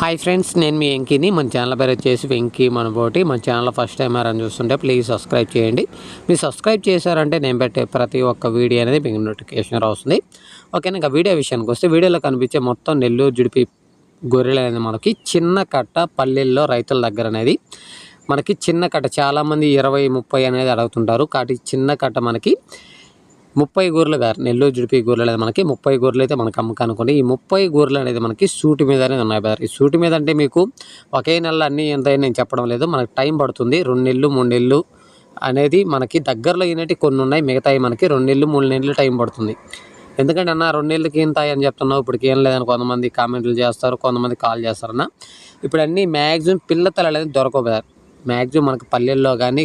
Hi friends నేను మీ వెంకీని. మన channel పేరు వచ్చేసి వెంకీ మనబోటి. మన ఛానల్ ఫస్ట్ టైం ఎవరైనా చూస్తుంటే ప్లీజ్ సబ్స్క్రైబ్ చేయండి. మీరు సబ్స్క్రైబ్ చేశారంటే నేను పెట్టే ప్రతి ఒక్క వీడియో అనేది మీకు నోటిఫికేషన్ వస్తుంది ఓకే ఇంకా వీడియో విషయానికి వస్తే వీడియోలో కనిపించే మొత్తం నెల్లూరు జుడిపి గొర్రెలు అనేది మనకి చిన్న కట్ట పల్లెల్లో రైతుల దగ్గర అనేది మనకి చిన్న కట్ట. చాలామంది ఇరవై ముప్పై అనేది అడుగుతుంటారు. కాబట్టి చిన్న కట్ట మనకి ముప్పై గూరలు గారు నెల్లూరు జుడిపి గూర్లు అనేది మనకి ముప్పై గూర్లు అయితే మనకి అమ్మకం ఈ ముప్పై గూరలు అనేది మనకి సూటి మీద అనేది ఉన్నాయి బ్రదర్. ఈ సూటి మీద అంటే మీకు ఒకే నెల అన్నీ ఎంత నేను చెప్పడం లేదు. మనకు టైం పడుతుంది. రెండు నెలలు మూడు నెలలు అనేది మనకి దగ్గరలో అయినట్టు కొన్ని ఉన్నాయి. మిగతాయి మనకి రెండు నెలలు మూడు నెలలు టైం పడుతుంది. ఎందుకంటే అన్న రెండు నెలలకి ఇంత అని చెప్తున్నావు? ఇప్పటికి ఏం లేదని కొంతమంది కామెంట్లు చేస్తారు కొంతమంది కాల్ చేస్తారన్న. ఇప్పుడు అన్నీ మ్యాక్సిమం పిల్లతల అనేది దొరకవు మ్యాక్సిమం మనకి పల్లెల్లో కానీ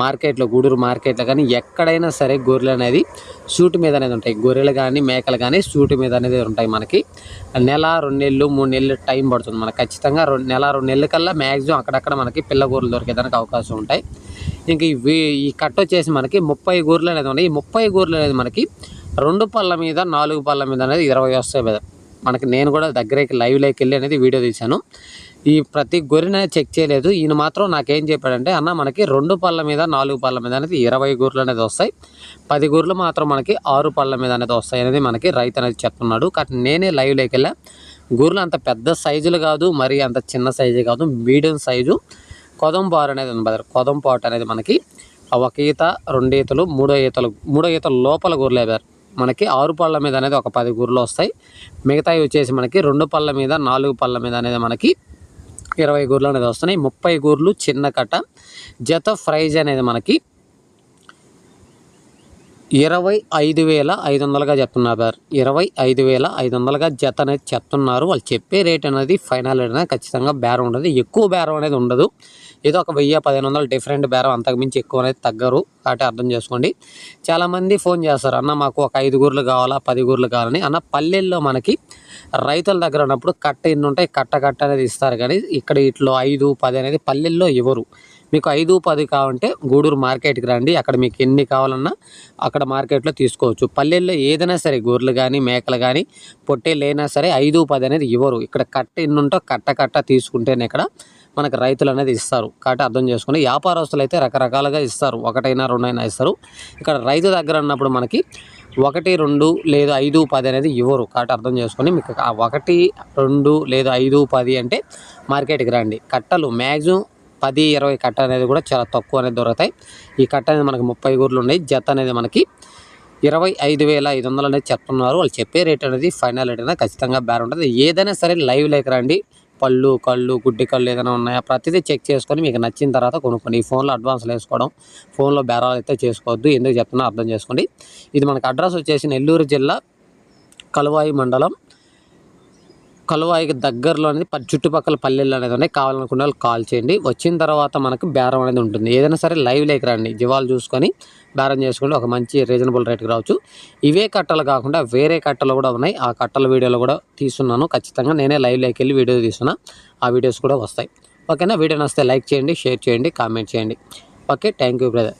మార్కెట్లో గూడూరు మార్కెట్లో కానీ ఎక్కడైనా సరే గొర్రెలు అనేది సూటు మీద అనేది ఉంటాయి. గొర్రెలు కానీ మేకలు కానీ సూటు మీద అనేది ఉంటాయి మనకి. నెల రెండు నెలలు మూడు నెలలు టైం పడుతుంది మనకు. ఖచ్చితంగా రెండు నెల రెండు నెలల కల్లా మ్యాక్సిమం అక్కడక్కడ మనకి పిల్ల గొర్రెలు దొరికేదానికి అవకాశం ఉంటాయి. ఇంకా ఇవి ఈ కట్ట వచ్చేసి మనకి ముప్పై గూర్లు అనేది ఉన్నాయి. ఈ ముప్పై గూర్లు అనేది మనకి రెండు పళ్ళ మీద నాలుగు పళ్ళ మీద అనేది ఇరవై వస్తాయి. మీద మనకి నేను కూడా దగ్గరికి లైవ్లోకి వెళ్ళి అనేది వీడియో తీశాను. ఈ ప్రతి గొర్రెని చెక్ చేయలేదు. ఈయన మాత్రం నాకేం చెప్పాడంటే అన్న మనకి రెండు పళ్ళ మీద నాలుగు పళ్ళ మీద అనేది ఇరవై గొర్రెలు అనేది వస్తాయి. పది గొర్రెలు మాత్రం మనకి ఆరు పళ్ళ మీద అనేది వస్తాయి అనేది మనకి రైతు అనేది చెప్తున్నాడు. కానీ నేనే లైవ్లోకి వెళ్ళా. గొర్రెలు అంత పెద్ద సైజులు కాదు మరి అంత చిన్న సైజు కాదు మీడియం సైజు. కొదంపారు అనేది ఉంది బదర్ కొదంపాటు అనేది మనకి. ఒక ఈత రెండు ఈతలు మూడో ఈతలు మూడో ఈతల లోపల గొర్రెలు వేశారు మనకి ఆరు పళ్ళ మీద అనేది ఒక పది గొర్రెలు వస్తాయి. మిగతావి వచ్చేసి మనకి రెండు పళ్ళ మీద నాలుగు పళ్ళ మీద అనేది మనకి ఇరవై గూర్లు అనేది వస్తున్నాయి. ముప్పై గూర్లు చిన్న కట్ట. జత ప్రైజ్ అనేది మనకి ఇరవై ఐదు వేల ఐదు వందలుగా చెప్తున్నారు. సార్ ఇరవై ఐదు వేల ఐదు వందలుగా జత అనేది చెప్తున్నారు. వాళ్ళు చెప్పే రేట్ అనేది ఫైనల్ రేట్ అనేది ఖచ్చితంగా బేరం ఉండదు. ఎక్కువ బేరం అనేది ఉండదు. ఏదో ఒక వెయ్యి పదిహేను వందలు డిఫరెంట్ బేరం అంతకుమించి ఎక్కువ అనేది తగ్గరు. కాబట్టి అర్థం చేసుకోండి. చాలామంది ఫోన్ చేస్తారు అన్న మాకు ఒక ఐదు గూర్లు కావాలా పది గూర్లు కావాలని అన్న పల్లెల్లో మనకి రైతుల దగ్గర ఉన్నప్పుడు కట్ట ఎన్ని ఉంటాయి? కట్ట కట్ట అనేది ఇస్తారు. కానీ ఇక్కడ ఇట్లో ఐదు పది అనేది పల్లెల్లో ఇవ్వరు మీకు ఐదు పది కావంటే గూడూరు మార్కెట్కి రండి. అక్కడ మీకు ఎన్ని కావాలన్నా అక్కడ మార్కెట్లో తీసుకోవచ్చు. పల్లెల్లో ఏదైనా సరే గొర్రెలు కానీ మేకలు కానీ పొట్టేలు అయినా సరే ఐదు పది అనేది ఇవ్వరు. ఇక్కడ కట్ట ఎన్ని ఉంటో కట్ట కట్ట తీసుకుంటేనే ఇక్కడ మనకు రైతులు అనేది ఇస్తారు. కాబట్టి అర్థం చేసుకుని వ్యాపారస్తులు అయితే రకరకాలుగా ఇస్తారు. ఒకటైనా రెండైనా ఇస్తారు. ఇక్కడ రైతు దగ్గర ఉన్నప్పుడు మనకి ఒకటి రెండు లేదు ఐదు పది అనేది ఇవ్వరు. కాబట్టి అర్థం చేసుకొని మీకు ఆ ఒకటి రెండు లేదు ఐదు పది అంటే మార్కెట్కి రండి. కట్టలు మ్యాక్సిమం పది ఇరవై కట్ట అనేది కూడా చాలా తక్కువ అనేది దొరుకుతాయి. ఈ కట్ట అనేది మనకి ముప్పై గూర్లు ఉన్నాయి. జత అనేది మనకి ఇరవై ఐదు వేల ఐదు వందలు అనేది చెప్తున్నారు. వాళ్ళు చెప్పే రేట్ అనేది ఫైనల్ రేట్ అనేది ఖచ్చితంగా బేర్ ఉంటుంది ఏదైనా సరే లైవ్ లేక రండి. పళ్ళు కళ్ళు గుడ్డి కళ్ళు ఏదైనా ఉన్నాయా? ప్రతిదీ చెక్ చేసుకొని మీకు నచ్చిన తర్వాత కొనుక్కోండి. ఈ ఫోన్లో అడ్వాన్స్లు వేసుకోవడం ఫోన్లో బేరాలు అయితే చేసుకోవద్దు. ఎందుకు చెప్తున్నా అర్థం చేసుకోండి. ఇది మనకు అడ్రస్ వచ్చేసి నెల్లూరు జిల్లా కలువాయి మండలం కలువాయికి దగ్గరలో అనేది చుట్టుపక్కల పల్లెల్లో అనేది ఉన్నాయి. కావాలనుకున్న వాళ్ళు కాల్ చేయండి. వచ్చిన తర్వాత మనకు బేరం అనేది ఉంటుంది. ఏదైనా సరే లైవ్ లేక రండి. జీవాలు చూసుకొని బేరం చేసుకుంటే ఒక మంచి రీజనబుల్ రేట్కి రావచ్చు ఇవే కట్టలు కాకుండా వేరే కట్టలు కూడా ఉన్నాయి. ఆ కట్టల వీడియోలు కూడా తీస్తున్నాను. ఖచ్చితంగా నేనే లైవ్ లేక వెళ్ళి వీడియో తీస్తున్నా. ఆ వీడియోస్ కూడా వస్తాయి. ఓకేనా? వీడియో నస్తే లైక్ చేయండి షేర్ చేయండి కామెంట్ చేయండి. ఓకే? Thank you brother.